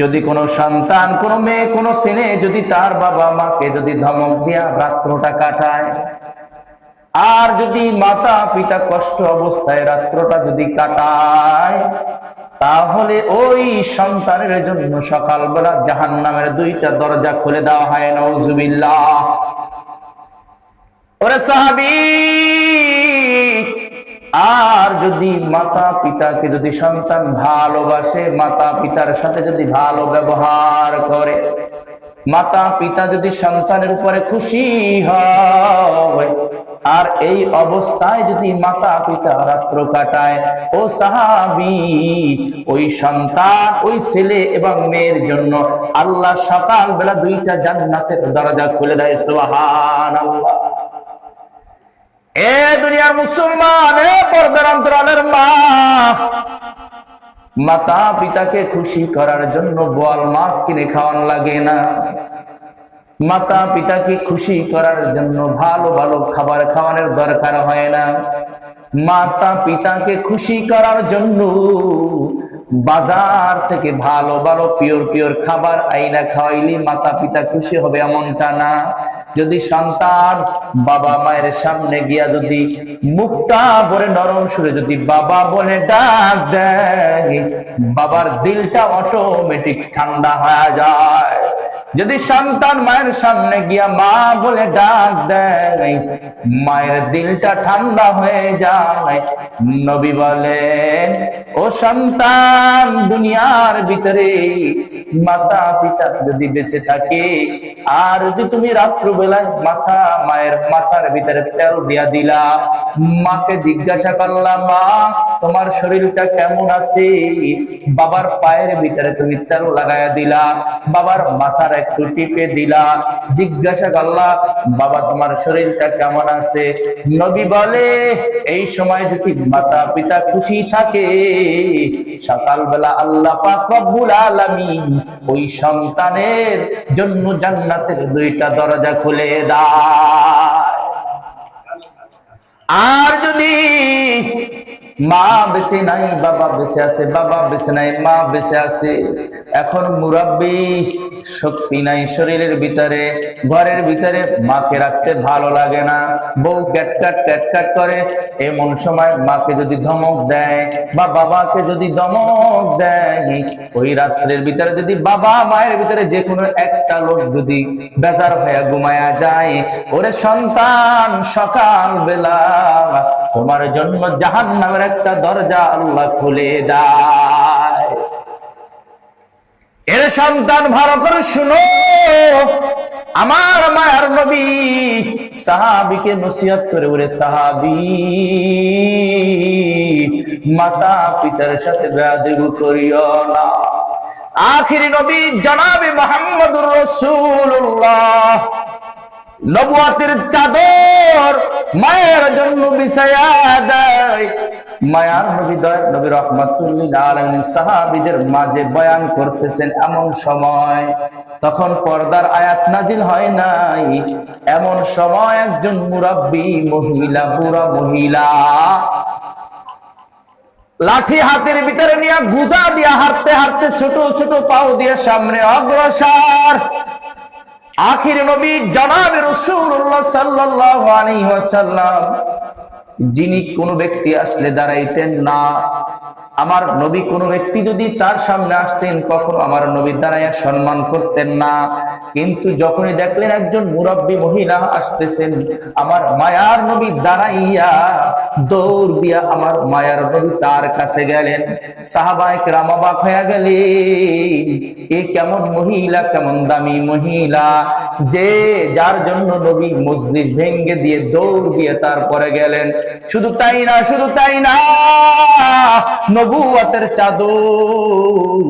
যদি কোনো সন্তান, কোনো মেয়ে, কোনো ছেলে যদি তার বাবা মাকে যদি ধমক দিয়া রাত্রটা কাটায়, আর যদি মাতা পিতা কষ্ট অবস্থায় রাত্রটা যদি কাটায়, তাহলে ওই সন্তানের জন্য সকালবেলা জাহান নামের দুইটা দরজা খুলে দেওয়া হয় নজুবিল্লাহ ওরে সাহাবি! আর যদি মাতা পিতাকে যদি সন্তান ভালোবাসে, মাতা পিতার সাথে যদি ভালো ব্যবহার করে, মাতা পিতা যদি সন্তানের উপরে খুশি হয়, আর এই অবস্থায় যদি মাতা পিতা রাত্র কাটায়, ও সাহাবি, ওই সন্তান, ওই ছেলে এবং মেয়ের জন্য আল্লাহ সকাল বেলা দুইটা জান্নাতের দরজা খুলে দেয় সোহান আল্লাহ এ দুনিয়ার মুসলমান, এ পর্দার অন্তরালের মা। মাতা পিতাকে খুশি করার জন্য বোয়াল মাছ কিনে খাওয়ান লাগে না। মাতা পিতাকে খুশি করার জন্য ভালো ভালো খাবার খাওয়ানোর দরকার হয় না। মাতা পিতাকে খুশি করার জন্য বাজার থেকে ভালো ভালো পিওর পিওর খাবার আইনা খাওয়াইলি মাতা পিতা খুশি হবে এমনটা না। যদি সন্তান বাবা মায়ের সামনে গিয়া যদি মুখটা ভরে নরম সুরে যদি বাবা বলে ডাক দেয়, বাবার দিলটা অটোমেটিক ঠান্ডা হয়ে যায়। যদি সন্তান মায়ের সামনে গিয়া মা বলে ডাক দেয়, মায়ের দিলটা ঠান্ডা হয়ে যায়। নবী বলেন, ও সন্তান দুনিয়ার ভিতরে মাতা পিতা যদি বেঁচে থাকে, আর যদি তুমি রাত্রবেলায় মাথা, মায়ের মাথার ভিতরে তেল দিয়া দিলা, মাকে জিজ্ঞাসা করলাম মা, তোমার শরীরটা কেমন আছে? বাবার পায়ের ভিতরে তুমি তেল লাগাইয়া দিলা, বাবার মাথার একটু টিপে দিলা, জিজ্ঞাসা করলা, বাবা, তোমার শরীরটা কেমন আছে? নবী বলে, এই সময় যদি মাতা পিতা খুশি থাকে সকালবেলা আল্লাহ পাক রব্বুল ওই সন্তানের জন্য জান্নাতের দুইটা দরজা খুলে দা আর যদি মা বেঁচে নাই, বাবা বেঁচে আছে, বাবা বেঁচে নাই, মা বেঁচে আছে। এখন মুরাব্বি শক্তি নাই শরীরের ভিতরে, ঘরের ভিতরে মাকে রাখতে ভালো লাগে না। বউ ক্যাটকাট ক্যাটকাট করে, এমন সময় মাকে যদি ধমক দেয়, বা বাবাকে যদি ধমক দেয়, ওই রাত্রের ভিতরে যদি বাবা মায়ের ভিতরে যে কোনো একটা লোক যদি বেজার হয়ে ঘুমায়া যায়, ওরে সন্তান সকাল বেলা তোমার জন্য জাহান নামের একটা দরজা আল্লাহ খুলে দেয়। এর সন্তান, ভালো করে শুনো। আমার মায়ার নবী সাহাবিকে নসিহত করে ওরে সাহাবি মাতা পিতার সাথে ব্যাধিগ করিও না। আখিরি নবী জনাবি মোহাম্মদুর রসুল্লাহ নবুয়াতের চাদর মায়ের জন্য বিছায়া দেয়। মায়ার নবী দয় নবী রহমাতুল্লিল আলামিন সাহাবিদের মাঝে বয়ান করতেছেন এমন সময়, তখন পর্দার আয়াত নাজিল হয় নাই। এমন সময় একজন মুরাব্বী মহিলা, বুড়া মহিলা লাঠি হাতের ভিতরে নিয়ে গুজা দিয়া হাঁটতে হাঁটতে ছোট ছোট পাও দিয়ে সামনে অগ্রসর। আখির নবী জনাব রসুল্লাহ সাল্লাহ আলী ওয়াসাল্লাম যিনি কোন ব্যক্তি আসলে দাঁড়াইতেন না। আমার নবী কোন ব্যক্তি যদি তার সামনে আসতেন, কখনো আমার নবী দাঁড়াইয়া সম্মান করতেন না। কিন্তু যখনই দেখলেন একজন মুরব্বী মহিলা আসতেছেন, আমার মায়ার নবী দাঁড়াইয়া দৌড় দিয়া আমার মায়ার নবী তার কাছে গেলেন। সাহাবায়ে কেরাম অবাক হয়ে গেলেন, এ কেমন মহিলা, কেমন দামি মহিলা। যে যার জন্য নবী মজলিস ভেঙ্গে দিয়ে দৌড় দিয়ে তারপরে গেলেন। শুধু তাই না, শুধু তাই না। নবুয়াতের চাদর,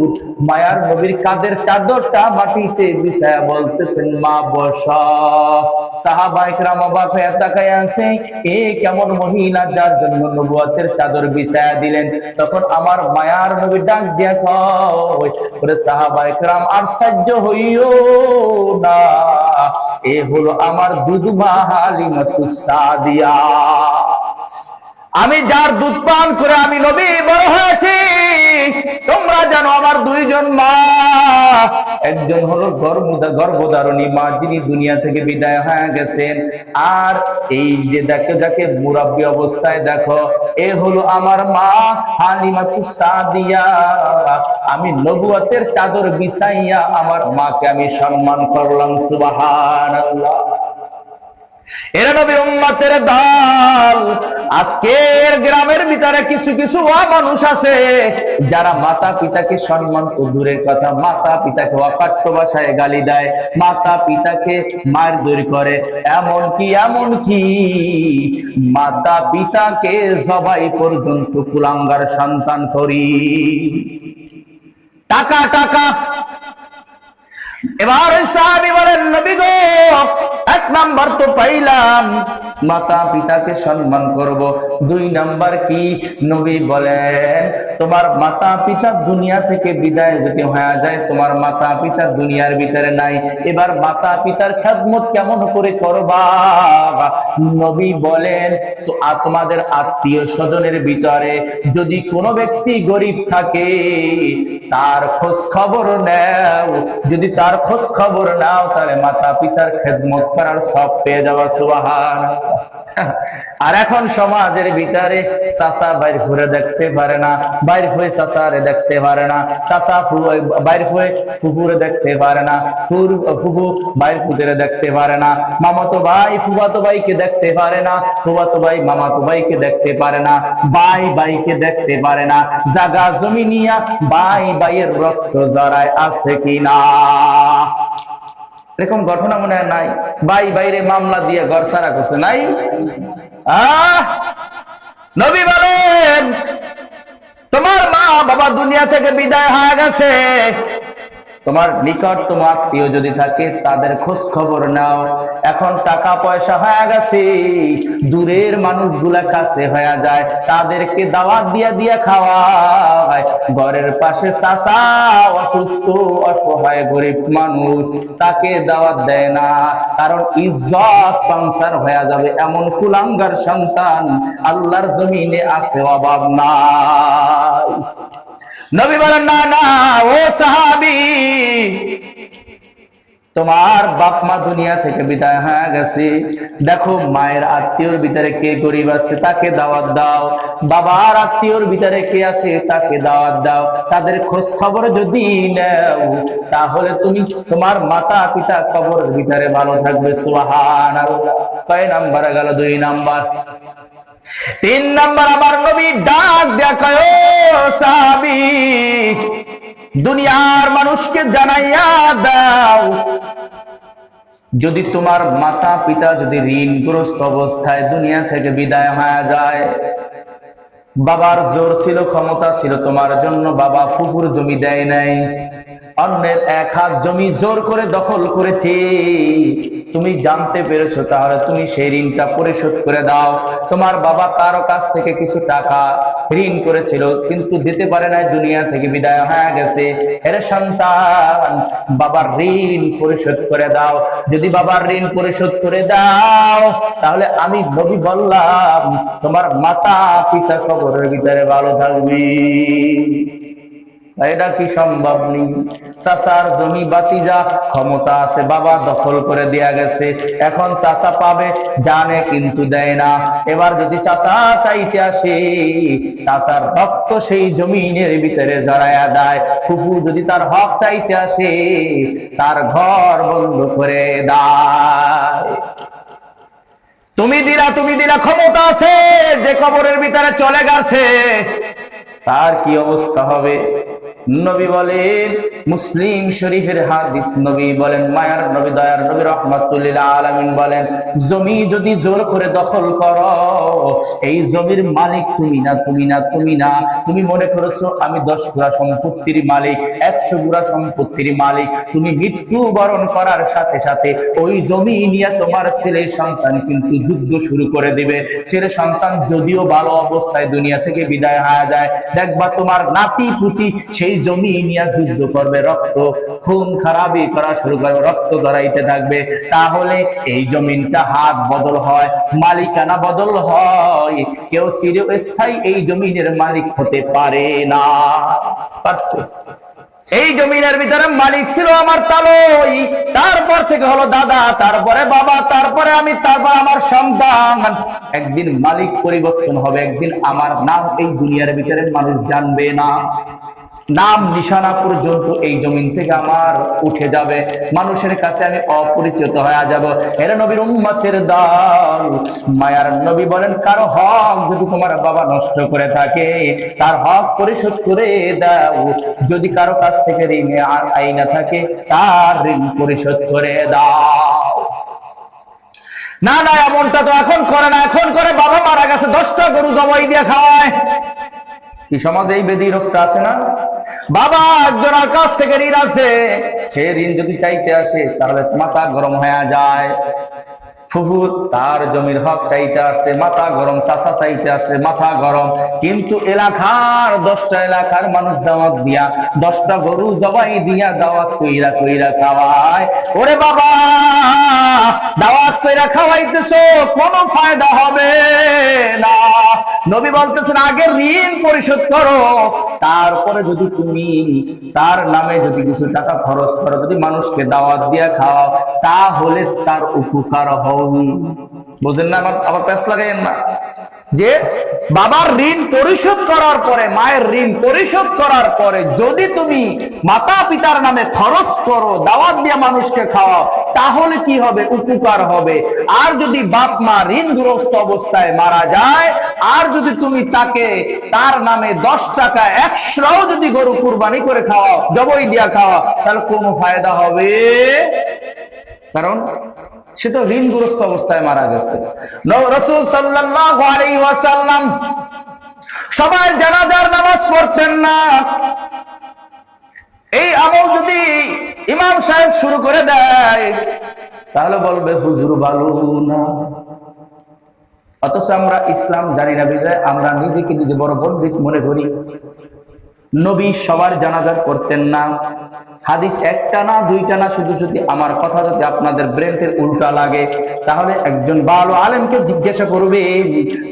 মায়ার নবীর কাদের চাদরটা মাটিতে বিছায়া বলতেছেন, মা বস। সাহাবা ইকরাম অবাক হয়ে তাকায় আছে এ কেমন মহিলা যার জন্য নবুয়াতের চাদর বিছায়া দিলেন? তখন আমার মায়ার নবী ডাক দিয়া কয় সাহাবা আর সাহায্য হইও না। এ হলো আমার দুধমা হালিমাতুস সাদিয়া। আমি যার দুধ পান করে আমি নবী বড় হয়েছি, তোমরা জানো আমার দুইজন মা। একজন হলো গর্ভদা গর্ভধারণী মা, যিনি দুনিয়া থেকে বিদায় হয়ে গেছেন। আর এই যে দেখো, যাকে মুরাব্বী অবস্থায় দেখো, এ হলো আমার মা হালিমাতু সাদিয়া আমি নবুয়তের চাদর বিছাইয়া আমার মাকে আমি সম্মান করলাম, সুবহানাল্লাহ। এরা নবী উম্মতের দল। আজকের গ্রামের ভিতরে কিছু কিছু মানুষ আছে, যারা মাতা পিতাকে সম্মান তো দূরের কথা, মাতা পিতাকে অকাট্য ভাষায় গালি দেয়, মাতা পিতাকে মারধর করে। এমন কি এমন কি মাতা পিতাকে সবাই পর্যন্ত কুলাঙ্গার সন্তান করি। টাকা টাকা এবার সাহাবি বলেন, নবী গো, এক নাম্বার তো পাইলাম। মাতা পিতাকে সম্মান করব। দুই নাম্বার কি? নবী বলেন, তোমার মাতা পিতা দুনিয়া থেকে বিদায় যদি হয়ে যায়, তোমার মাতা পিতা দুনিয়ার ভিতরে নাই। এবার মাতা পিতার খেদমত কেমন করে করবা? নবী বলেন, তো তোমাদের আত্মীয় স্বজনের ভিতরে যদি কোনো ব্যক্তি গরিব থাকে, তার খোঁজ খবর নেও। যদি তার খোঁজ খবর নাও তাহলে মাতা পিতার খেদমত করার সব পেয়ে যাওয়া সুবাহান আর এখন সমাজের ভিতরে চাচা বাইর ঘুরে দেখতে পারে না, বাইর হয়ে চাচারে দেখতে পারে না, চাচা বাইর হয়ে ফুপুরে দেখতে পারে না, ফুর ফুপু বাইর ফুদের দেখতে পারে না, মামাতো ভাই ফুবাতো ভাইকে দেখতে পারে না ফুবাতো ভাই মামাতো ভাইকে দেখতে পারে না ভাই ভাইকে দেখতে পারে না, জাগা জমি নিয়া ভাই ভাইয়ের রক্ত জড়ায় আছে কিনা? এরকম ঘটনা মনে হয় নাই। বাই বাইরে মামলা দিয়ে ঘর সারা করছে, নাই? আহ! নবী বলেন, তোমার মা বাবা দুনিয়া থেকে বিদায় হয়ে গেছে। তোমার নিকটতম আত্মীয় যদি থাকে, তাদের খোঁজ খবর নাও। এখন টাকা পয়সা হয়ে গেছে, দূরের মানুষগুলা কাছে হয়ে যায়, তাদেরকে দাওয়াত দিয়া দিয়া খাওয়ায়। ঘরের পাশে চাষা অসুস্থ, অসহায়, গরিব মানুষ, তাকে দাওয়াত দেয় না, কারণ ইজ্জত পাংচার হয়ে যাবে এমন কুলাঙ্গার সন্তান আল্লাহর জমিনে আছে, অভাব নাই। নবী বলেন, না না, ও সাহাবি, তোমার বাপ মা দুনিয়া থেকে বিদায় হয়ে গেছে। দেখো, মায়ের আত্মীয়র ভিতরে কে গরিব আছে, তাকে দাওয়াত দাও। বাবার আত্মীয়র ভিতরে কে আছে, তাকে দাওয়াত দাও। তাদের খোঁজ খবর যদি নেও, তাহলে তুমি তোমার মাতা পিতা কবরের ভিতরে ভালো থাকবে। সুহান কয় নাম্বার গেল? দুই নাম্বার। তিন নাম্বার আমার নবী ডাক দেখায় সাবি দুনিয়ার মানুষকে জানাইয়া দাও। যদি তোমার মাতা পিতা যদি ঋণগ্রস্ত অবস্থায় দুনিয়া থেকে বিদায় হয়ে যায়, বাবার জোর ছিল, ক্ষমতা ছিল তোমার জন্য, বাবা ফুপুর জমি দেয় নাই। অন্যের এক হাত জমি জোর করে দখল করেছে। তুমি জানতে পেরেছ তাহলে তুমি সেই ঋণটা পরিশোধ করে দাও। তোমার বাবা কারও কাছ থেকে কিছু টাকা ঋণ করেছিল, কিন্তু দিতে পারে নাই, দুনিয়া থেকে বিদায় হয়ে গেছে। এর সন্তান, বাবার ঋণ পরিশোধ করে দাও। যদি বাবার ঋণ পরিশোধ করে দাও, তাহলে আমি নবী বললাম, তোমার মাতা পিতা কবরের ভিতরে ভালো থাকবি। এটা কি সম্ভব নেই চাচার জমি বাতিজা ক্ষমতা আছে বাবা, দখল করে দেয়া গেছে। এখন চাচা পাবে, জানে কিন্তু দেয় না। এবার যদি চাচা চাইতে আসে, চাচার রক্ত সেই জমিনের ভিতরে জড়ায়া দেয়। ফুফু যদি তার হক চাইতে আসে, তার ঘর বন্ধ করে দেয়। তুমি দিলা তুমি দিলা, ক্ষমতা আছে, যে কবরের ভিতরে চলে গেছে, তার কি অবস্থা হবে? নবী বলেন, মুসলিম শরীফের হাদিস নবী বলেন, মায়ার নবী, দয়ার নবী রহমাতুল্লাহ আলামিন বলেন, জমি যদি জোর করে দখল করো, এই জমির মালিক তুমি না তুমি না তুমি না। তুমি মনে করেছ, আমি দশ গুড়া সম্পত্তির মালিক, একশো গুড়া সম্পত্তির মালিক। তুমি মৃত্যু বরণ করার সাথে সাথে ওই জমি নিয়ে তোমার ছেলে সন্তান কিন্তু যুদ্ধ শুরু করে দিবে। ছেলে সন্তান যদিও ভালো অবস্থায় দুনিয়া থেকে বিদায় হয়ে যায়। দেখবা তোমার নাতি পুতি সেই জমি নিয়ে যুদ্ধ করবে, রক্ত খুন খারাপি করা শুরু করবে, রক্ত ধরাইতে থাকবে। তাহলে এই জমিনটা হাত বদল হয়, মালিকানা বদল হয়। কেউ চিরস্থায়ী এই জমিনের মালিক হতে পারে না। এই জমিনের ভিতরে মালিক ছিল আমার তালই। তারপর থেকে হলো দাদা, তারপরে বাবা, তারপরে আমি, তারপর আমার সন্তান। একদিন মালিক পরিবর্তন হবে, একদিন আমার নাম এই দুনিয়ার ভিতরে মানুষ জানবে না। নাম নিশানা পর্যন্ত এই জমিন থেকে আমার উঠে যাবে। মানুষের কাছে আমি অপরিচিত হয়ে যাব। এর নবীর উম্মতের দল, মায়ার নবী বলেন, কারও হক যদি তোমার বাবা নষ্ট করে থাকে, তার হক পরিশোধ করে দাও। যদি কারও কাছ থেকে ঋণে আইনা থাকে, তার ঋণ পরিশোধ করে দাও। না না, এমনটা তো এখন করে না। এখন করে বাবা মারা গেছে, দশটা গরু জমাই দিয়ে খাওয়ায়। কি সমাজে এই বেদি রোগটা আছে না? বাবা একজনের কাছ থেকে ঋণ আছে। সে ঋণ যদি চাইতে আসে, তাহলে মাথা গরম হয়ে যায়। ফুফু তার জমির হক চাইতে আসছে, মাথা গরম, চাষা চাইতে আসলে মাথা গরম। কিন্তু এলাকার দশটা এলাকার মানুষ দাওয়াত দিয়া, দশটা গরু জবাই দিয়া দাওয়াত কইরা কইরা খাওয়ায়। ওরে বাবা, দাওয়াত কইরা খাওয়াইতেছো, কোনো ফায়দা হবে না। নবী বলতেছেন আগে ঋণ পরিশোধ করো। তারপরে যদি তুমি তার নামে যদি কিছু টাকা খরচ করো, যদি মানুষকে দাওয়াত দিয়া খাওয়াও, তাহলে তার উপকার হবে বুঝেন না আমার আবার প্যাস লাগাইয়েন না। যে বাবার ঋণ পরিশোধ করার পরে, মায়ের ঋণ পরিশোধ করার পরে যদি তুমি মাতা পিতার নামে খরচ করো, দাওয়াত দিয়ে মানুষকে তাহলে কি হবে? উপকার হবে। আর যদি বাপ মা ঋণগ্রস্ত অবস্থায় মারা যায়, আর যদি তুমি তাকে তার নামে দশ টাকা একশোও যদি গরু কুরবানি করে খাওয়াও, জবই দিয়া খাওয়া তাহলে কোনো ফায়দা হবে? কারণ সে তো ঋণগ্রস্ত অবস্থায় মারা গেছে। রসুল সাল্লাল্লাহু আলাইহি সবাই জানাজার নামাজ পড়তেন না। এই আমল যদি ইমাম সাহেব শুরু করে দেয়, তাহলে বলবে, হুজুর ভালো না। অথচ আমরা ইসলাম জানি না বিজয় আমরা নিজেকে নিজে বড় পণ্ডিত মনে করি। নবী সবার জানাজার করতেন না। হাদিস একটা না, দুইটা না, শুধু যদি আমার কথা যদি আপনাদের ব্রেনের উল্টা লাগে, তাহলে একজন ভালো আলেমকে জিজ্ঞাসা করবে,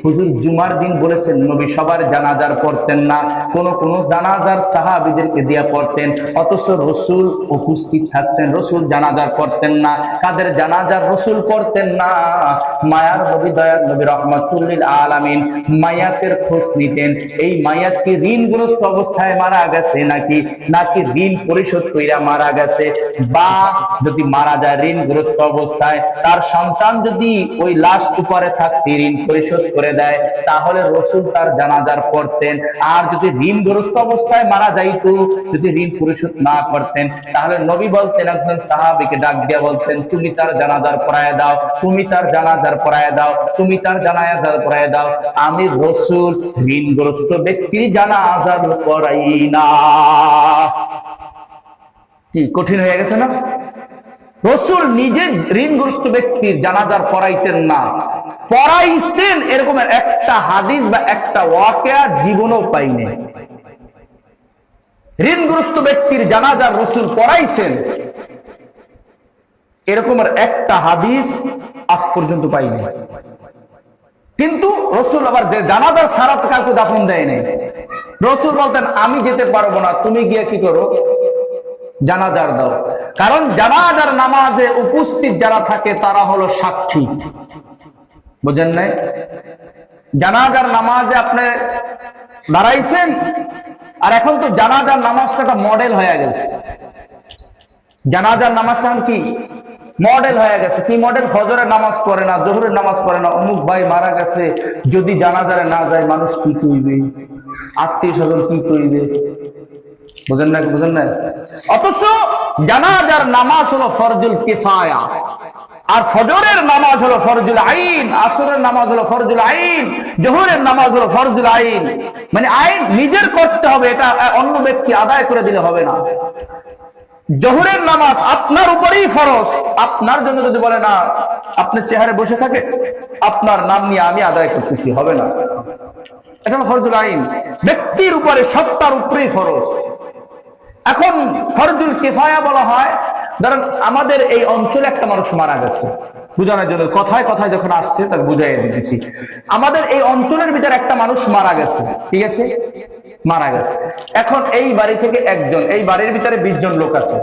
হুজুর, জুমার দিন বলেছেন নবী সবার জানাজার পড়তেন না। কোন কোন জানাজার সাহাবিদেরকে দিয়া পড়তেন। অথচ রসুল উপস্থিত থাকতেন, রসুল জানাজার পড়তেন না। কাদের জানাজার রসুল পড়তেন না? মায়ার নবী, দয়ার নবী, রহমতুল্লিল আলামিন মায়াতের খোঁজ নিতেন। এই মায়াত কি ঋণগ্রস্ত অবস্থায় মারা গেছে নাকি? নাকি ঋণ পরিশোধ কইরা মারা গেছে? বা যদি মারা যায় ঋণগ্রস্ত অবস্থায়, তার সন্তান যদি ওই লাশ উপরে থাকতে ঋণ পরিশোধ করে দেয়, তাহলে রসুল তার জানাজার পড়তেন। আর যদি ঋণগ্রস্ত অবস্থায় মারা যাইতো, যদি ঋণ পরিশোধ না করতেন, তাহলে নবী বলতেন, একজন সাহাবিকে ডাক দিয়া বলতেন, তুমি তার জানাজার পড়ায় দাও, তুমি তার জানাজার পড়ায় দাও, তুমি তার জানাজার পড়ায় দাও। আমি রসুল ঋণগ্রস্ত ব্যক্তির জানাজার পড়াই না কি, কঠিন হয়ে গেছে না? রসুল নিজে ঋণগ্রস্ত ব্যক্তির জানাজার পড়াইতেন না। পড়াইতেন এরকম একটা হাদিস বা একটা ওয়াকেয়া জীবনও পাইনি। ঋণগ্রস্ত ব্যক্তির জানাজার রসুল পড়াইছেন এরকমের একটা হাদিস আজ পর্যন্ত পাইনি। কিন্তু রসুল আবার যে জানাজার সারা কাউকে দাফন দেয় নাই। রসুল বলতেন, আমি যেতে পারব না, তুমি গিয়ে কি করো? জানাজার দাও। কারণ জানাজার নামাজে উপস্থিত যারা থাকে, তারা হলো সাক্ষী। বুঝেন নাই? জানাজার নামাজে আপনি দাঁড়াইছেন, আর এখন তো জানাজার নামাজটা একটা মডেল হয়ে গেছে। জানাজার নামাজটা কি? মডেল হয়ে গেছে। কি মডেল ফজরের নামাজ পড়ে না, জোহরের নামাজ পড়ে না। অমুক ভাই মারা গেছে, যদি জানাজারে না যায়, মানুষ কি কইবে? আত্মীয় স্বজন কি কইবে? বুঝেন না বুঝেন না অথচ জানাজার নামাজ হলো ফরজুল কিফায়া। আর ফজরের নামাজ হলো ফরজুল আইন, আসরের নামাজ হলো ফরজুল আইন, জোহরের নামাজ হলো ফরজুল আইন। মানে আইন নিজের করতে হবে, এটা অন্য ব্যক্তি আদায় করে দিলে হবে না। জোহরের নামাজ আপনার উপরেই ফরজ। আপনার জন্য যদি বলে, না, আপনি চেহারে বসে থাকে আপনার নাম নিয়ে আমি আদায় করতেছি, হবে না। এটা হলো ফরজুল আইন। ব্যক্তির উপরে সত্তার উপরেই ফরজ। এখন ফরজুল কেফায়া বলা হয়, ধরেন আমাদের এই অঞ্চলে একটা মানুষ মারা গেছে। বুঝানোর জন্য কথায় কথায় যখন আসছে, তাকে বুঝাই দিতেছি। আমাদের এই অঞ্চলের ভিতরে একটা মানুষ মারা গেছে, ঠিক আছে? মারা গেছে। এখন এই বাড়ি থেকে একজন, এই বাড়ির ভিতরে বিশ জন লোক আছে।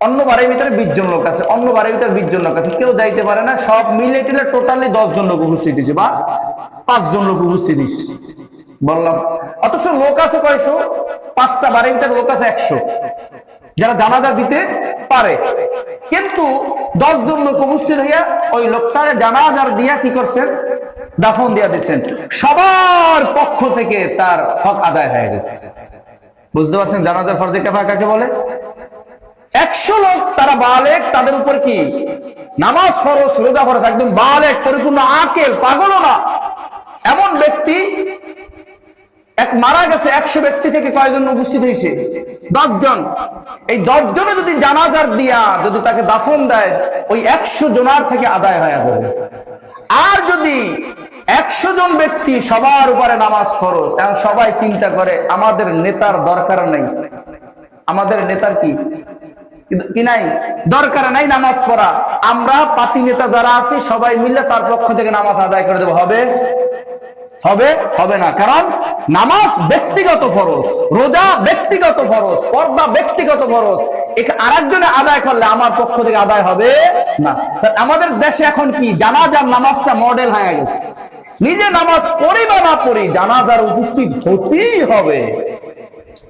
অন্য বাড়ির ভিতরে বিশ জন লোক আছে, অন্য বাড়ির ভিতরে বিশ জন লোক আছে, কেউ যাইতে পারে না, সব মিলে টিলে টোটালি দশ জন লোক উপস্থিত দিচ্ছে বা পাঁচ জন লোক উপস্থিত বললাম, অথচ লোক আছে কয়শো? পাঁচটা বাড়ির ভিতরে লোক আছে একশো। যারা জানাজা দিতে পারে। কিন্তু দশ জন লোক উপস্থিত হইয়া ওই লোকটারে জানাজার দিয়া কি করছেন? দাফন দিয়া দিচ্ছেন। সবার পক্ষ থেকে তার হক আদায় হয়ে গেছে। বুঝতে পারছেন জানাজার ফরজে কেফা কাকে বলে? একশো লোক তারা বালেক, তাদের উপর কি? নামাজ ফরজ, রোজা ফরজ, একদম বালেক, পরিপূর্ণ আকেল, পাগলও না। এমন ব্যক্তি, এক মারা গেছে, একশো ব্যক্তি থেকে কয়জন উপস্থিত হয়েছে? দশজন। এই দশজনে যদি জানাজার দিয়া, যদি তাকে দাফন দেয়, ওই একশো জনার থেকে আদায় হয়ে যাবে আর যদি একশো জন ব্যক্তি সবার উপরে নামাজ খরচ এবং সবাই চিন্তা করে, আমাদের নেতার দরকার নেই। আমাদের নেতার কি? কি নাই? দরকার নাই নামাজ পড়া। আমরা পাতি নেতা যারা আছি, সবাই মিলে তার পক্ষ থেকে নামাজ আদায় করে দেবো। হবে? হবে? হবে না। কারণ নামাজ ব্যক্তিগত ফরজ, রোজা ব্যক্তিগত ফরজ, পর্দা ব্যক্তিগত ফরজ। আর একজনে আদায় করলে আমার পক্ষ থেকে আদায় হবে না। আমাদের দেশে এখন কি? জানাজার নামাজটা মডেল হয়ে গেছে। নিজে নামাজ পড়ি বা না পড়ি, জানাজার উপস্থিত হতেই হবে।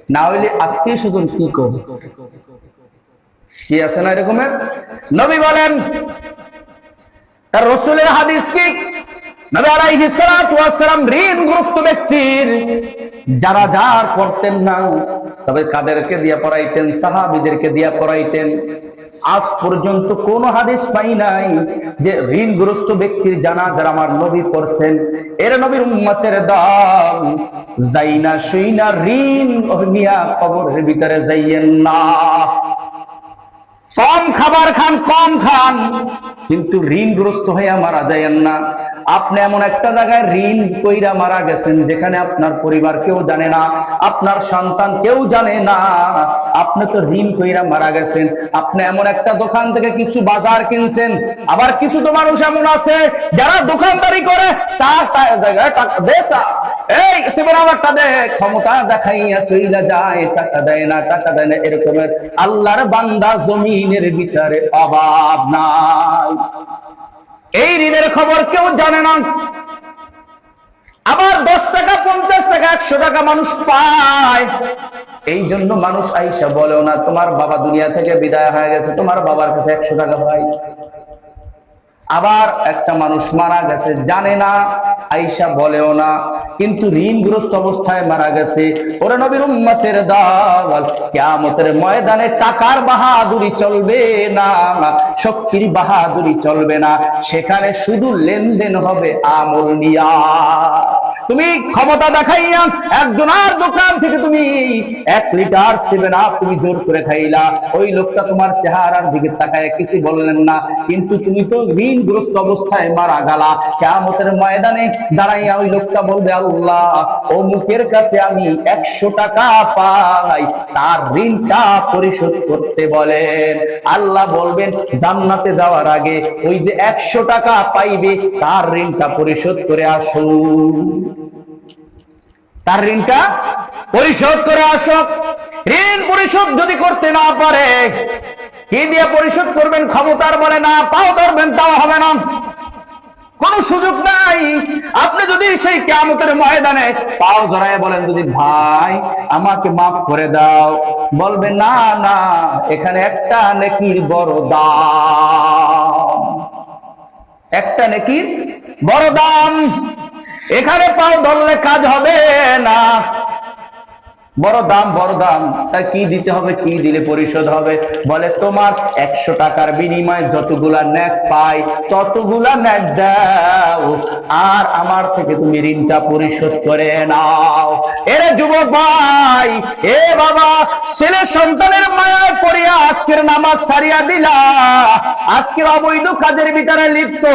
না হইলে আত্মীয় স্বজন কি করবে? কি আছে না এরকমের নবী বলেন, তার রসুলের হাদিস কি? যারা যার করতেন না, তবে কাদেরকে দিয়া পড়াইতেন, সাহাবীদেরকে দিয়া পড়াইতেন। আজ পর্যন্ত কোন হাদিস পাই নাই যে ঋণগ্রস্ত ব্যক্তির জানা যারা আমার নবী পড়ছেন। এর নবীর উম্মতের দাম যাই না যাইনা শুইনা ঋণ নিয়া কবরের ভিতরে যাইয়েন না। কম খাবার খান, কম খান। কিন্তু ঋণগ্রস্ত হয়ে মারা যায়েন না। আপনি এমন একটা জায়গায় ঋণ কইরা মারা গেছেন যেখানে আপনার পরিবার কেউ জানে না, আপনার সন্তান কেউ জানে না। আপনি তো ঋণ কইরা মারা গেছেন। আপনি এমন একটা দোকান থেকে কিছু বাজার কিনছেন। আবার কিছু তো মানুষ এমন আছে যারা দোকানদারি করে। ক্ষমতা দেখাইয়া টাকা দেয় না, টাকা দেয় না, এরকমের। আল্লাহর বান্দা জমিনের ভিতরে অভাব নাই। এই ঋণের খবর কেউ জানে না। আবার দশ টাকা, পঞ্চাশ টাকা, একশো টাকা মানুষ পায়। এই জন্য মানুষ আইসা বলেও না, তোমার বাবা দুনিয়া থেকে বিদায় হয়ে গেছে, তোমার বাবার কাছে একশো টাকা পাই আবার একটা মানুষ মারা গেছে, জানে না আইসা বলেও না, কিন্তু ঋণগ্রস্ত অবস্থায় মারা গেছে। ওরে নবীর উম্মতের দাওয়াল, কিয়ামতের ময়দানে টাকার বাহাদুরি চলবে না, শক্তির বাহাদুরি চলবে না। সেখানে শুধু লেনদেন হবে আমল নিয়া। তুমি ক্ষমতা দেখাইয়া একজনের দোকান থেকে তুমি এক লিটার সেভেন আপ তুমি জোর করে খাইলা। ওই লোকটা তোমার চেহারার দিকে তাকায়, কিছু বললেন না। কিন্তু তুমি তো ঋণগ্রস্ত অবস্থায় মারা গেলা। কেমতের ময়দানে দাঁড়াইয়া ওই লোকটা বলবে, আল্লাহ, অমুকের কাছে আমি একশো টাকা পাই। তার ঋণটা পরিশোধ করতে বলেন। আল্লাহ বলবেন, জান্নাতে যাওয়ার আগে ওই যে একশো টাকা পাইবে, তার ঋণটা পরিশোধ করে আসুন। তার ঋণটা পরিশোধ করে আসো ঋণ পরিশোধ যদি করতে না পারে কি দিয়ে পরিশোধ করবেন, ক্ষমতার বলে না, পাও ধরবেন, তাও হবে না। কোন সুযোগ নাই। আপনি যদি সেই কেমতের ময়দানে পাও জড়ায় বলেন, যদি, ভাই, আমাকে মাফ করে দাও। বলবে, না না, এখানে একটা নেকির বড় দাম। একটা নেকির বড় দাম। এখানে পাও ধরলে কাজ হবে না। বড় দাম বড় দাম। তা কি দিতে হবে, কি দিলে পরিশোধ হবে? বলে, তোমার একশো টাকার বিনিময়ে যতগুলা ন্যাক পাই, ততগুলা ন্যাক দাও। আর আমার থেকে তুমি ঋণটা পরিশোধ করে নাও। এরা যুবক ভাই, এ বাবা, ছেলে সন্তানের পড়িয়া আজকের নামাজ সারিয়া দিলা। আজকের অবৈধ কাজের ভিতরে লিপ্ত।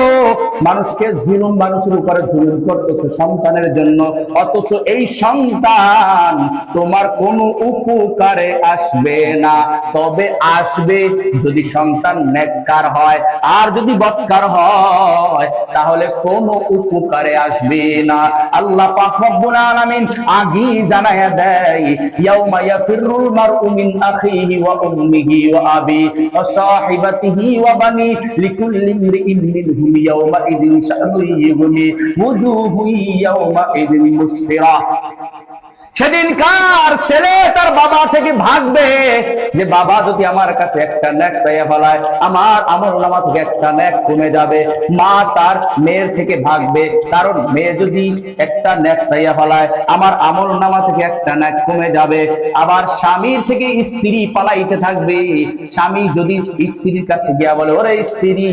মানুষকে জুলুম মানুষের উপরে জুলুম করতেছে সন্তানের জন্য। অথচ এই সন্তান তোমার কোনো উপকারে আসবে না। তবে আসবে যদি সন্তান নেককার হয়। আর যদি বৎকার হয়, তাহলে কোনো উপকারে আসবে না। আল্লাহ পাক রব্বুল আলামিন আগি জানায়া দেয়, ইয়াউমা ইয়াফিরুল মারউ মিন আখিহি ওয়া উম্মিহি ওয়া আবি ওয়া সাহিবাতিহি ওয়া বানি লিকুল্লি ইমরিইন মিনহুম ইয়াউমা ইদিন শা'নুন ইউগনি সেদিন কার ছেলে তার বাবা থেকে ভাগবে। যে বাবা যদি আমার কাছে একটা ন্যাক চাইয়া ফেলায়, আমার আমল নামা থেকে একটা ন্যাক কমে যাবে। মা তার মেয়ের থেকে ভাগবে। কারণ মেয়ে যদি একটা ন্যাক চাইয়া ফেলায়, আমার আমল নামা থেকে একটা ন্যাক কমে যাবে। আবার স্বামীর থেকে স্ত্রী পালাইতে থাকবে। স্বামী যদি স্ত্রীর কাছে গিয়া বলে, ওরে স্ত্রী,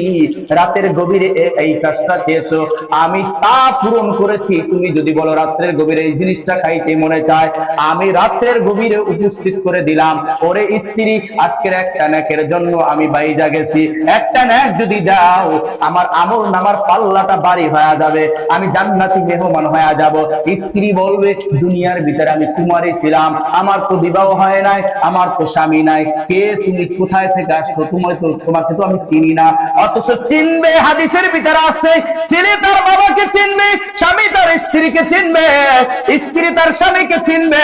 রাতের গভীরে এই কাজটা চেয়েছো। আমি তা পূরণ করেছি। তুমি যদি বলো রাত্রের গভীরে এই জিনিসটা খাইতে মনে চায় আমি রাত্রের গভীরে উপস্থিত করে দিলাম। ওরে স্ত্রী, আজকের একটা ন্যাকের জন্য আমি বাইজা গেছি। একটা ন্যাক যদি দাও, আমার আমল নামার পাল্লাটা বাড়ি হয়ে যাবে। আমি জান্নাতি মেহমান হয়ে যাব। স্ত্রী বলবে, দুনিয়ার ভিতরে আমি কুমারী ছিলাম। আমার তো বিবাহ হয় নাই, আমার তো স্বামী নাই। কে তুমি কোথায় থেকে আসছো তোমার তো, তোমাকে তো আমি চিনি না। অথচ চিনবে, হাদিসের ভিতরে আছে, ছেলে তার বাবাকে চিনবে, স্বামী তার স্ত্রীকে চিনবে। স্ত্রী তার স্বামীকে চিনবে।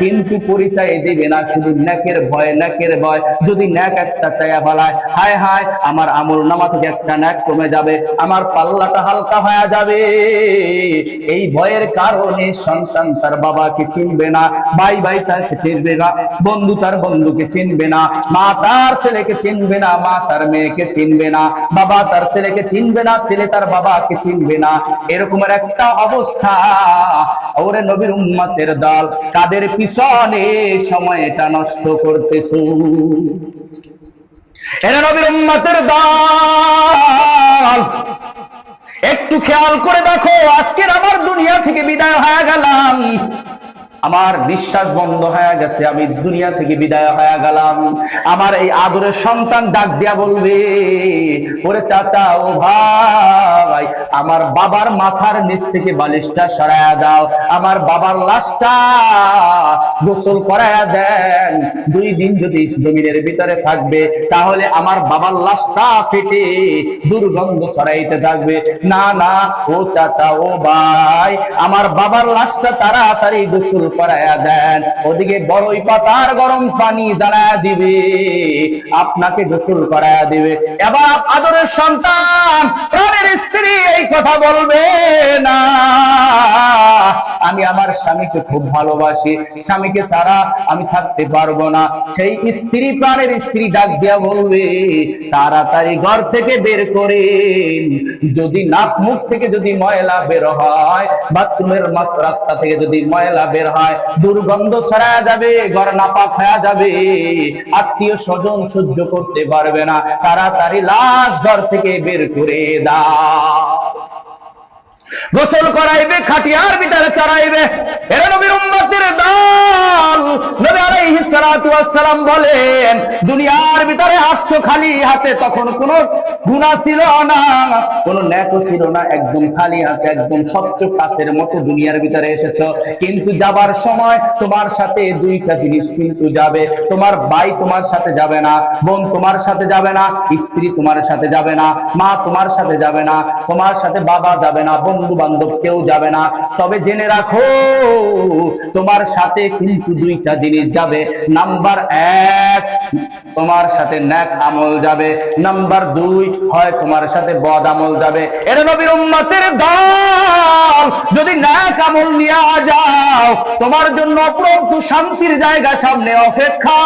কিন্তু পরিচয় দিবে না, শুধু নাকের ভয় নাকের ভয়। যদি নাক একটা চায়া ফেলায় হায় হায়, আমার আমল নামা থেকে একটা নাক কমে যাবে, আমার পাল্লাটা হালকা হয়ে যাবে। এই ভয়ের কারণে সন্তান তার বাবাকে চিনবে না, ভাই ভাই তাকে চিনবে না, বন্ধু তার বন্ধুকে চিনবে না, মা তার ছেলেকে চিনবে না, মা তার মেয়েকে চিনবে না, বাবা তার ছেলেকে চিনবে না, ছেলে তার বাবাকে চিনবে না। এরকমের একটা অবস্থা। ওরে নবীর উম্মতের দল কাদের পিছনে সময়টা নষ্ট করতেছ? এরা নবীর উম্মতের দল। একটু খেয়াল করে দেখো, আজকের আমার দুনিয়া থেকে বিদায় হয়ে গেলাম। আমার বিশ্বাস বন্ধ হয়ে গেছে, আমি দুনিয়া থেকে বিদায় হয়ে গেলাম। আমার এই আদরের সন্তান ডাক দিয়া বলবে, ওরে চাচা, ও ভাই, আমার বাবার মাথার নিচ থেকে বালিশটা সরায়া দাও, আমার বাবার লাশটা গোসল করায়া দেন। দুই দিন যদি জমিনের ভিতরে থাকবে, তাহলে আমার বাবার লাশটা ফেটে দুর্গন্ধ ছড়াইতে থাকবে। না না, ও চাচা, ও ভাই, আমার বাবার লাশটা তাড়াতাড়ি গোসল আদরের সন্তান, প্রাণের স্ত্রী এই কথা বলবে না। আমি আমার স্বামীকে খুব ভালোবাসি, স্বামীকে ছাড়া আমি থাকতে পারব না। সেই স্ত্রী প্রাণের স্ত্রী ডাক দিয়া বলবে, তাড়াতাড়ি ঘর থেকে বের করে যদি নাক মুখ থেকে যদি ময়লা বের হয়, বাথরুমের মাস রাস্তা থেকে যদি ময়লা বের হয় দুর্গন্ধ ছড়া যাবে, ঘর নাপাক হয়ে যাবে। আত্মীয় স্বজন সহ্য করতে পারবে না। তাড়াতাড়ি লাশ ঘর থেকে বের করে দাও। গোসল করাইবে, খাটিয়ার ভিতরে চড়াইবে। এরা নবীর উম্মতের দল, নবী আলাইহিস সালাতু ওয়াস সালাম বলেন, দুনিয়ার ভিতরে আসছো খালি হাতে, তখন কোনো গুনাহ ছিল না, কোনো নেকও ছিল না, একদম খালি হাতে, একদম স্বচ্ছ কাছের মতো দুনিয়ার ভিতরে এসেছ। কিন্তু যাবার সময় তোমার সাথে দুইটা জিনিস কিন্তু যাবে, তোমার ভাই তোমার সাথে যাবে না, বোন তোমার সাথে যাবে না, স্ত্রী তোমার সাথে যাবে না, মা তোমার সাথে যাবে না, তোমার সাথে বাবা যাবে না বন্ধু বান্ধব কেউ যাবে না। তবে জেনে রাখো, তোমার সাথে কিন্তু দুইটা জিনিস যাবে। নাম্বার এক, তোমার সাথে ন্যাক আমল যাবে। নাম্বার দুই, হয় তোমার সাথে বদ আমল যাবে। এরা নবীর উম্মতের দল, যদি ন্যাক আমল নিয়ে যাও, তোমার জন্য অপরন্ত শান্তির জায়গা সামনে অপেক্ষা।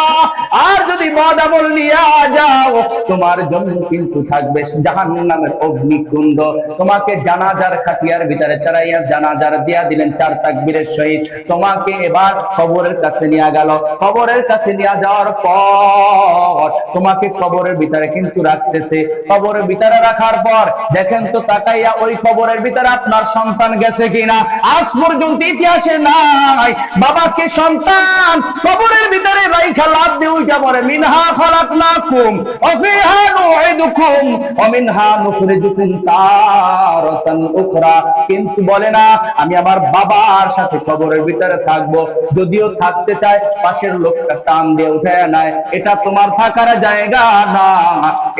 আর যদি বদ আমল নিয়ে যাও, তোমার জন্য কিন্তু থাকবে জাহান্নামের অগ্নিকুণ্ড। তোমাকে জানাজার খাটিয়ার ভিতরে চড়াইয়া জানাজার দিয়া দিলেন চার তাকবীরের সহিত তোমাকে এবার কবরের কাছে নিয়ে গেল। কবরের কাছে নিয়ে যাওয়ার পর তোমাকে কবরের ভিতরে কিন্তু রাখতেছে। কবরের ভিতরে রাখার পর দেখেন তো তাকাইয়া ওই কবরের ভিতরে আপনার সন্তান গেছে কিনা। আজ পর্যন্ত ইতিহাসে নাই। বাবাকে সন্তান কবরের ভিতরে রাইখা লাভ দিয়ে উইটা পরে মিনা মিনহা খলাকনাকুম ওয়া ফিহা নুঈদুকুম ওয়া মিনহা নুখরিজুকুম তারাতান উখরা। কিন্তু বলে না, আমি আমার বাবার সাথে কবরের ভিতরে থাকব। যদিও থাকতে চায়, পাশের লোকটা টান দিয়ে উঠে নেয়। এটা তোমার থাকার জায়গা না,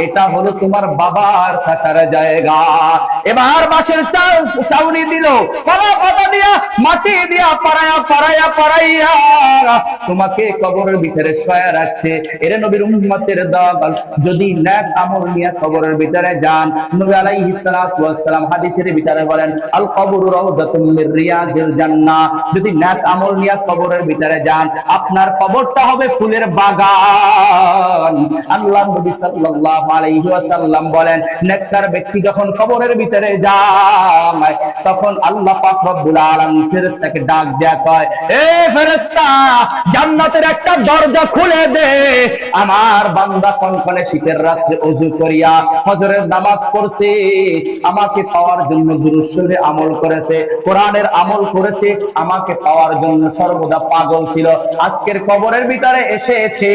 এটা হলো তোমার বাবার থাকার জায়গা। এবার বাসের চাউনি দিল। মাটি দিয়া পাড়ায়া পাড়ায়া পাড়াইয়া। তোমাকে কবরের ভিতরে শয়া রাখছে। এরে নবীর উম্মতের দল। যদি ন্যাক আমল নিয়ে কবরের ভিতরে যান, নবী আলাইহিস সালাম হাদিসের ভিতরে বলেন, আল কবরু রিয়াজিল জান্নাহ। যদি ন্যাক আমল নিয়ে কবরের ভিতরে যান, আপনার কবরটা হবে ফুলের বাগান। আল্লাহ নবী সাল্লাল্লাহু আলাইহি ওয়াসাল্লাম বলেন, নেককার ব্যক্তি যখন কবরের ভিতরে যায়, তখন আল্লাহ পাক রব্বুল আলামিন ফেরেশতাকে ডাক দেয়া কয়, এ ফেরেশতা, জান্নাতের একটা দরজা খুলে দে। আমার বান্দা কনকনে শীতের রাত্রে ওযু করিয়া ফজরের নামাজ পড়ছে। আমাকে পাওয়ার জন্য দুরুশ্বরে আমল করেছে, কোরআনের আমল করেছে, আমাকে পাওয়ার জন্য সর্বদা পাগল ছিল। আজকের কবরের ভিতরে এসেছে,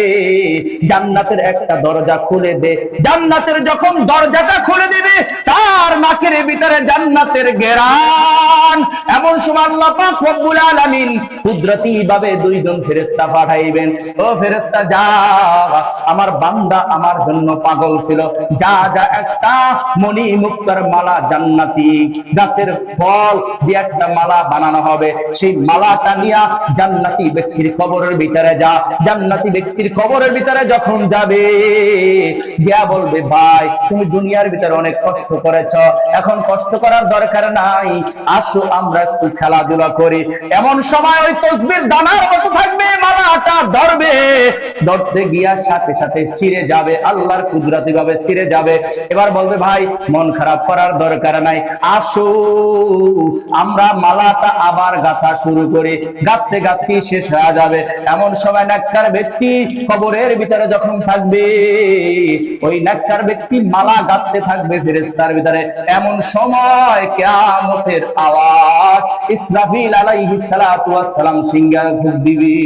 জান্নাতের একটা দরজা খুলে দে। জান্নাতের যখন দরজাটা খুলে দিবে, তার নাকের ভিতরে জান্নাতের গেরান। এমন সময় আল্লাহ পাক রব্বুল আলামিন কুদরতি ভাবে দুইজন ফেরেশতা পাঠাইবেন। ও ফেরেশতা, যা, আমার বান্দা আমার জন্য পাগল ছিল। যা যা, একটা মণি মুক্তার মালা জান্নাতি। গাছের ফল দিয়ে একটা মালা বানানো হবে। সেই মালাটা নিয়া জান্নাতি ব্যক্তির কবরের ভিতরে যা। জান্নাতি ব্যক্তির কবরের ভিতরে যখন যাবে, গিয়া বলবে, ভাই, তুমি দুনিয়ার ভিতরে অনেক কষ্ট করেছ। এখন কষ্ট করার দরকার নাই। আসো, আমরা একটু খেলাধুলা করি। এমন সময় ওই তসবির দানার মতো থাকবে, মালাটা ধরবে। ধরতে গিয়া সাথে সাথে ছিঁড়ে যাবে, আল্লাহর কুদরতি ভাবে ছিঁড়ে যাবে। এবার বলবে, ভাই, মন খারাপ করার দরকার নাই। আসো আমরা মালাটা আবার গাথা শুরু করি। গাঁথতে গাঁথতে শেষ হয়ে যাবে। এমন সময় নাক্কার ব্যক্তি কবরের ভিতরে যখন থাকবে, ওই নাক্কার ব্যক্তি মালা গাঁথতে থাকবে ফেরেস্তার ভিতরে। এমন সময় কেয়ামতের আওয়াজ, ইসরাফিল আলাইহিস সালাতু সালাম ফুক দিবি।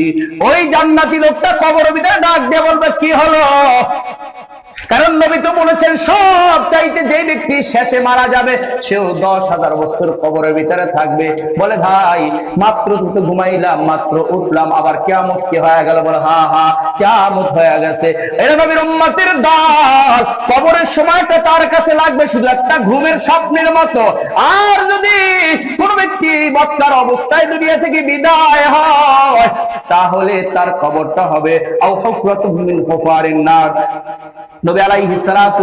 ওই জান্নাতি লোকটা কবরের ভিতরে ডাক দিয়ে বলবে, কি হলো? কারণ নবী তো বলেছেন, সব চাইতে যে ব্যক্তি শেষে মারা যাবে, সেও দশ হাজার বছর কবরের ভিতরে থাকবে। বলে, ভাই, মাত্র তো ঘুমাইলাম, মাত্র উঠলাম, আবার কেমন কি হয়ে গেল? বলে, হা হা কেমন হয়ে গেছে। এটা নবীর উম্মতের দল, কবরের সময়টা তার কাছে লাগবে শুধু একটা ঘুমের স্বপ্নের মতো। আর যদি কোন ব্যক্তি বক্তার অবস্থায় দুনিয়া থেকে বিদায় হয়, তাহলে তার কবরটা হবে আও হুফরাতুম মিন হুফারিন নার। নবী আলাইহিস সালাতু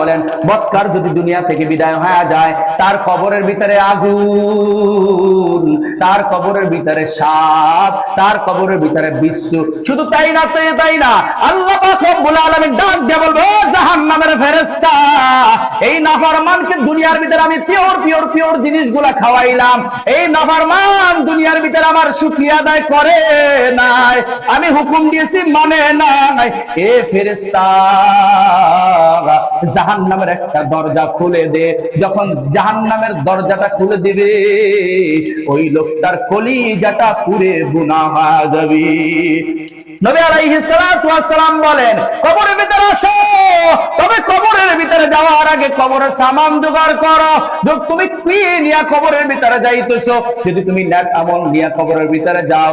বলেন বৎকার যদি দুনিয়া থেকে বিদায় হয়ে যায়, তার কবরের ভিতরে আগুন, তার কবরের ভিতরে সাপ, তার কবরের ভিতরে বিশ্ব। শুধু তাই না তাই তাই না, আল্লাহ পাক ডাক দিয়ে বলবে জাহান্নামের ফেরেশতা, এই নাফরমানকে দুনিয়ার ভিতরে আমি পিওর পিওর পিওর জিনিসগুলা খাওয়াইলাম। এই নাফরমান দুনিয়ার ভিতরে আমার শুকরিয়া আদায় করে নাই। আমি হুকুম দিয়েছি মানে নাই। এ ফেরেশতা জাহান নামের একটা দরজা খুলে দে। যখন জাহান নামের দরজাটা খুলে দিবে, ওই লোকটার কলিজাটা পুরে হয়ে যাবে। তুমি নিয়া ভিতরে যাইতেছো? যদি তুমি আমল নিয়া ভিতরে যাও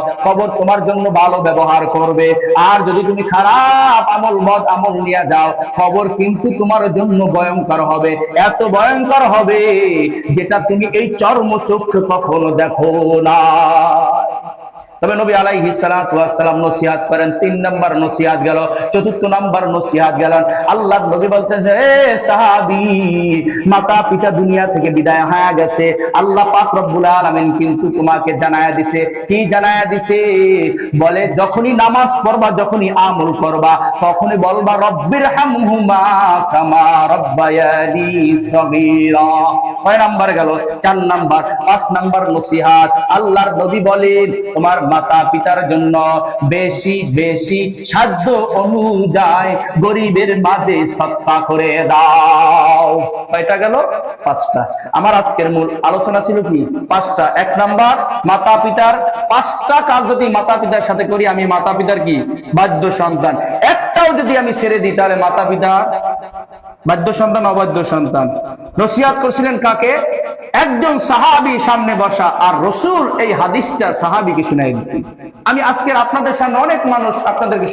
তোমার জন্য ভালো ব্যবহার করবে। আর যদি তুমি খারাপ আমল বদ আমল নিয়া যাও কবর কিন্তু তোমার জন্য ভয়ঙ্কর হবে। এত ভয়ঙ্কর হবে যেটা তুমি এই চর্ম চক্ষু কখনো দেখো না তবে নবী আলাইহি সালাম নসিহত করেন, তিন নাম্বার নসিহত গেল, চতুর্থ নাম্বার নসিহত গেলেন আল্লাহর নবী বলতেন হে সাহাবী, মাতা পিতা দুনিয়া থেকে বিদায় হয়ে গেছে। আল্লাহ পাক রব্বুল আলামিন কিন্তু তোমাকে জানায়া দিছে। কি জানায়া দিছে? বলে, যখনই নামাজ পড়বা, যখনই আমল করবা, তখনই বলবা, রব্বির হামহুমা কামা রব্বায়ানি সগীরা। কয় নাম্বার গেল? চার নাম্বার, পাঁচ নাম্বার নসিহত। আল্লাহর নবী বলেন, তোমার মাতা পিতার জন্য বেশি বেশি সাধ্য অনুযায়ী গরিবের মাঝে সৎকা করে দাও। কয়টা গেল? পাঁচটা। আমার আজকের মূল আলোচনা ছিল কি? পাঁচটা। এক নাম্বার, মাতা পিতার পাঁচটা কাজ যদি মাতা পিতার সাথে করি, আমি মাতা পিতার কি? বাধ্য সন্তান। একটাও যদি আমি ছেড়ে দিই, তাহলে মাতা পিতা বাধ্য সন্তান, অবাধ্য সন্তান। নসিহাত করছিলেন কাকে? একজন সাহাবি সামনে বসা। আর রসুল এই হাদিসটা সাহাবিকে শুনাই দিচ্ছি আমি আজকের আপনাদের সামনে অনেক মানুষ আপনাদেরকে